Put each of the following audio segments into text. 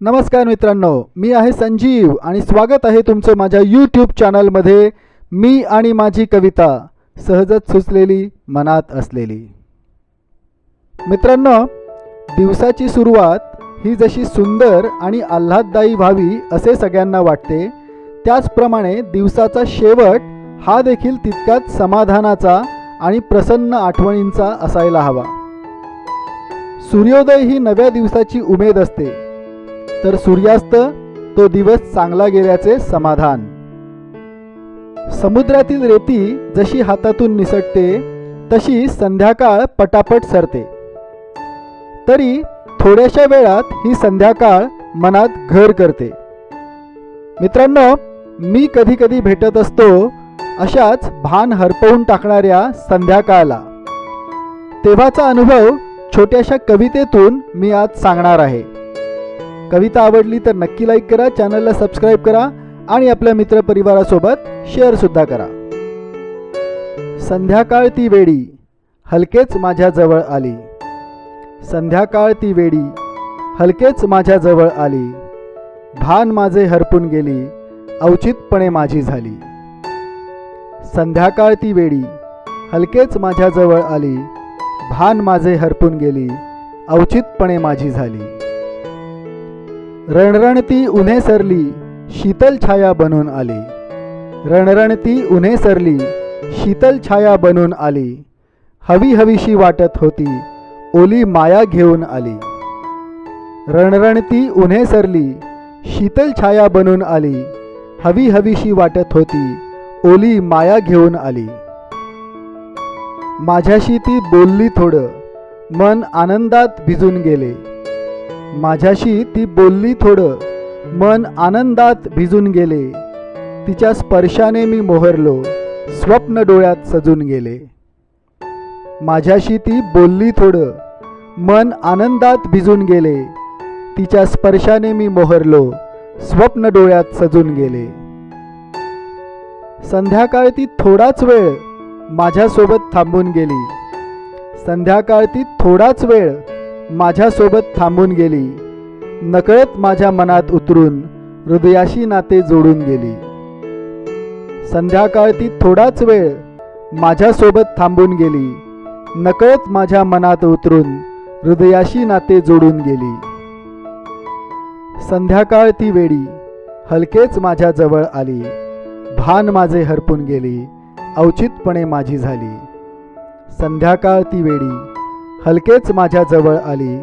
नमस्कार मित्रांनो मी आहे संजीव आणि स्वागत आहे तुमचं माझ्या यूट्यूब चॅनलमध्ये मी आणि माझी कविता सहजच सुचलेली मनात असलेली. मित्रांनो दिवसाची सुरुवात ही जशी सुंदर आणि आल्हाददायी व्हावी असे सगळ्यांना वाटते त्याचप्रमाणे दिवसाचा शेवट हा देखील तितकाच समाधानाचा आणि प्रसन्न आठवणींचा असायला हवा. सूर्योदय ही नव्या दिवसाची उमेद असते. तर सूर्यास्त तो दिवस चांगला गेल्याचे समाधान. समुद्रातील रेती जशी हातातून निसटते तशी संध्याकाळ पटापट सरते. तरी थोड्याशा वेळात ही संध्याकाळ मनात घर करते. मित्रांनो मी कधी कधी भेटत असतो अशाच भान हरपवून टाकणाऱ्या संध्याकाळला. तेव्हाचा अनुभव छोट्याशा कवितेतून मी आज सांगणार आहे. कविता आवडली तर नक्की लाईक करा चॅनलला सबस्क्राईब करा आणि आपल्या मित्रपरिवारासोबत शेअरसुद्धा करा. संध्याकाळ ती वेडी हलकेच माझ्याजवळ आली. संध्याकाळ ती वेडी हलकेच माझ्याजवळ आली. भान माझे हरपून गेली औचितपणे माझी झाली. संध्याकाळ ती वेडी हलकेच माझ्याजवळ आली. भान माझे हरपून गेली औचितपणे माझी झाली. रणरणती उन्हे सरली शीतल छाया बनून आली. रणरणती उन्हे सरली शीतल छाया बनून आली. हवी हवीशी वाटत होती ओली माया घेऊन आली. रणरणती उन्हे सरली शीतल छाया बनून आली. हवी हवीशी वाटत होती ओली माया घेऊन आली. माझ्याशी ती बोलली थोडं मन आनंदात भिजून गेले. माझ्याशी ती बोलली थोडं. मन आनंदात भिजून गेले. तिच्या स्पर्शाने मी मोहरलो. स्वप्न डोळ्यात सजून गेले. माझ्याशी ती बोलली थोडं. मन आनंदात भिजून गेले. तिच्या स्पर्शाने मी मोहरलो. स्वप्न डोळ्यात सजून गेले. संध्याकाळ ती थोडाच वेळ माझ्यासोबत थांबून गेली. संध्याकाळ ती थोडाच वेळ माझ्यासोबत थांबून गेली. नकळत माझ्या मनात उतरून हृदयाशी नाते जोडून गेली. संध्याकाळ ती थोडाच वेळ माझ्यासोबत थांबून गेली. नकळत माझ्या मनात उतरून हृदयाशी नाते जोडून गेली. संध्याकाळ ती वेडी हलकेच माझ्या जवळ आली. भान माझे हरपून गेली. अवचितपणे माझी झाली. संध्याकाळ ती वेडी हलकेच माझ्या जवळ आली.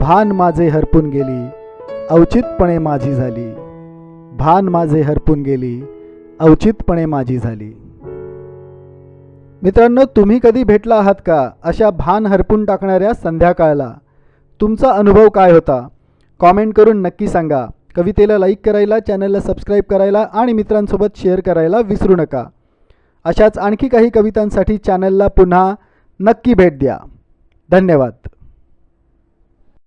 भान माझे हरपून गेली. अवचितपणे माझी झाली. भान माझे हरपून गेली. अवचितपणे माझी झाली. मित्रांनो तुम्ही कधी भेटला आहात का? अशा भान हरपून टाकणाऱ्या संध्याकाळला. तुमचा अनुभव काय होता? कॉमेंट करून नक्की सांगा. कवितेला लाईक करायला चॅनलला सबस्क्राईब करायला आणि मित्रांसोबत शेअर करायला विसरू नका. अशाच आणखी काही कवितांसाठी चॅनलला पुन्हा नक्की भेट द्या. धन्यवाद.